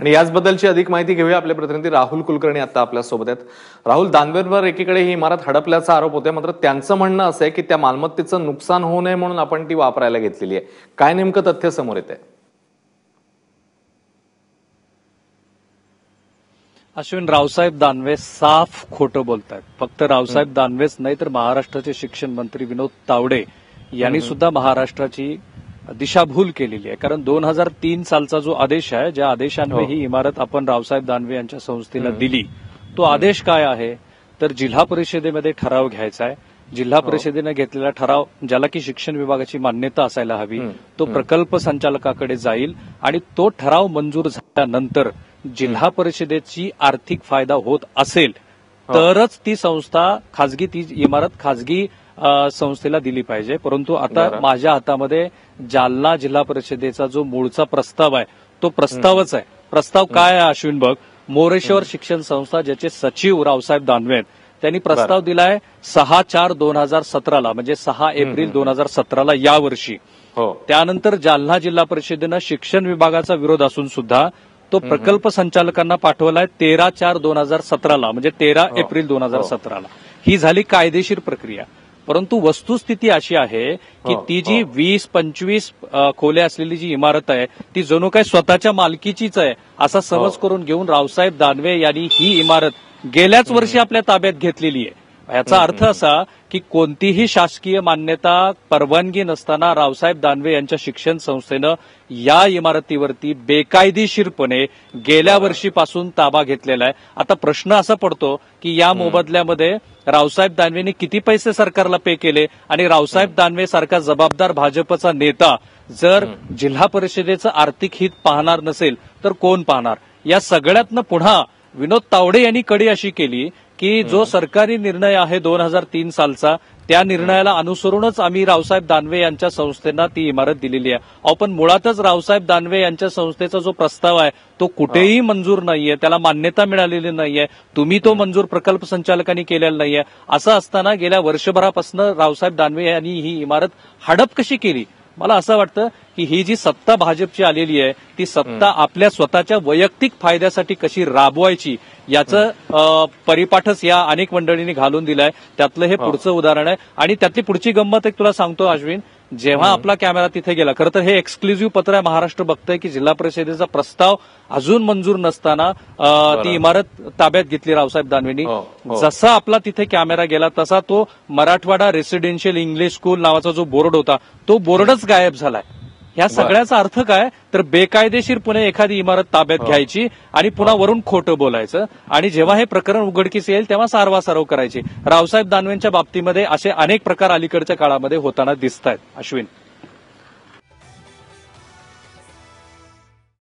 आणि याचबद्दलची अधिक माहिती घेऊया आपले प्रतिनिधी राहुल कुलकर्णी आता आपल्यासोबत आहेत. राहुल दानवेंवर एकीकडे ही इमारत हडपल्याचा आरोप होते मात्र त्यांचं म्हणणं असं आहे की त्या मालमत्तेचं नुकसान होऊ नये म्हणून आपण ती वापरायला घेतलेली आहे. काय नेमकं तथ्य समोर येते अश्विन रावसाहेब दानवे साफ खोटं बोलतायत. फक्त रावसाहेब दानवेच नाही तर महाराष्ट्राचे शिक्षण मंत्री विनोद तावडे यांनी सुद्धा महाराष्ट्राची दिशाभूल केलेली आहे. कारण दोन हजार तीन सालचा जो आदेश आहे ज्या आदेशान्वये हो. ही इमारत आपण रावसाहेब दानवे यांच्या संस्थेला दिली तो आदेश काय आहे? तर जिल्हा परिषदेमध्ये ठराव घ्यायचा आहे. जिल्हा परिषदेने घेतलेला ठराव ज्याला की शिक्षण विभागाची मान्यता असायला हवी तो प्रकल्प संचालकाकडे जाईल आणि तो ठराव मंजूर झाल्यानंतर जिल्हा परिषदेची आर्थिक फायदा होत असेल तरच ती संस्था खाजगी ती इमारत खाजगी संस्थेला दिली पाहिजे. परंतु आता. माझ्या हातामध्ये जालना जिल्हा परिषदेचा जो मूळचा प्रस्ताव आहे तो प्रस्तावच आहे. प्रस्ताव काय आहे अश्विन बघ? मोरेश्वर शिक्षण संस्था ज्याचे सचिव रावसाहेब दानवे आहेत. त्यांनी प्रस्ताव दिलाय सहा चार दोन हजार सतराला म्हणजे सहा एप्रिल दोन हजार सतराला यावर्षी हो. त्यानंतर जालना जिल्हा परिषदेनं शिक्षण विभागाचा विरोध असून सुद्धा तो प्रकल्प संचालकांना पाठवलाय तेरा चार दोन हजार सतराला म्हणजे तेरा हो. एप्रिल दोन हजार हो. सतराला. ही झाली कायदेशीर प्रक्रिया. परंतु वस्तुस्थिती अशी आहे की हो, ती जी हो. वीस पंचवीस अ, खोल्या असलेली जी इमारत आहे ती जणू काय स्वतःच्या मालकीचीच आहे असा समज हो. करून घेऊन रावसाहेब दानवे यांनी ही इमारत गेल्याच वर्षी आपल्या ताब्यात घेतलेली आहे याचा अर्थ असा की कोणतीही शासकीय मान्यता परवानगी नसताना रावसाहेब दानवे यांच्या शिक्षण संस्थेनं या इमारतीवरती बेकायदेशीरपणे गेल्या वर्षीपासून ताबा घेतलेला आहे. आता प्रश्न असा पडतो की या मोबदल्यामध्ये रावसाहेब दानवेंनी किती पैसे सरकारला पे केले आणि रावसाहेब दानवे सारखा जबाबदार भाजपचा नेता जर जिल्हा परिषदेचं आर्थिक हित पाहणार नसेल तर कोण पाहणार? या सगळ्यातनं पुन्हा विनोद तावडे यांनी कडी अशी केली की जो सरकारी निर्णय आहे दोन हजार तीन सालचा त्या निर्णयाला अनुसरूनच आम्ही रावसाहेब दानवे यांच्या संस्थेला ती इमारत दिलेली आहे. अहो पण मुळातच रावसाहेब दानवे यांच्या संस्थेचा जो प्रस्ताव आहे तो कुठेही मंजूर नाहीये. त्याला मान्यता मिळालेली नाहीये. तुम्ही तो मंजूर प्रकल्प संचालकांनी केलेला नाहीये. असं असताना गेल्या वर्षभरापासून रावसाहेब दानवे यांनी ही इमारत हडप कशी केली? मला असं वाटतं की ही जी सत्ता भाजपची आलेली आहे ती सत्ता आपल्या स्वतःच्या वैयक्तिक फायद्यासाठी कशी राबवायची याचं परिपाठच या अनेक मंडळींनी घालून दिलाय. त्यातलं हे. पुढचं उदाहरण आहे. आणि त्यातली पुढची गंमत एक तुला सांगतो अश्विन. जेव्हा आपला कॅमेरा तिथे गेला खरं तर हे एक्सक्लुझिव्ह पत्र आहे महाराष्ट्र बघतंय की जिल्हा परिषदेचा प्रस्ताव अजून मंजूर नसताना ती इमारत ताब्यात घेतली रावसाहेब दानवेंनी. हो, हो. जसा आपला तिथे कॅमेरा गेला तसा तो मराठवाडा रेसिडेन्शियल इंग्लिश स्कूल नावाचा जो बोर्ड होता तो बोर्डच गायब झालाय. ह्या सगळ्याचा अर्थ काय? तर बेकायदेशीरपणे एखादी इमारत ताब्यात घ्यायची आणि पुन्हा वरून खोटं बोलायचं. आणि जेव्हा हे प्रकरण उघडकीस येईल तेव्हा सारवासारव करायची. रावसाहेब दानवेंच्या बाबतीमध्ये असे अनेक प्रकार अलीकडच्या काळामध्ये होताना दिसत आहेत अश्विन.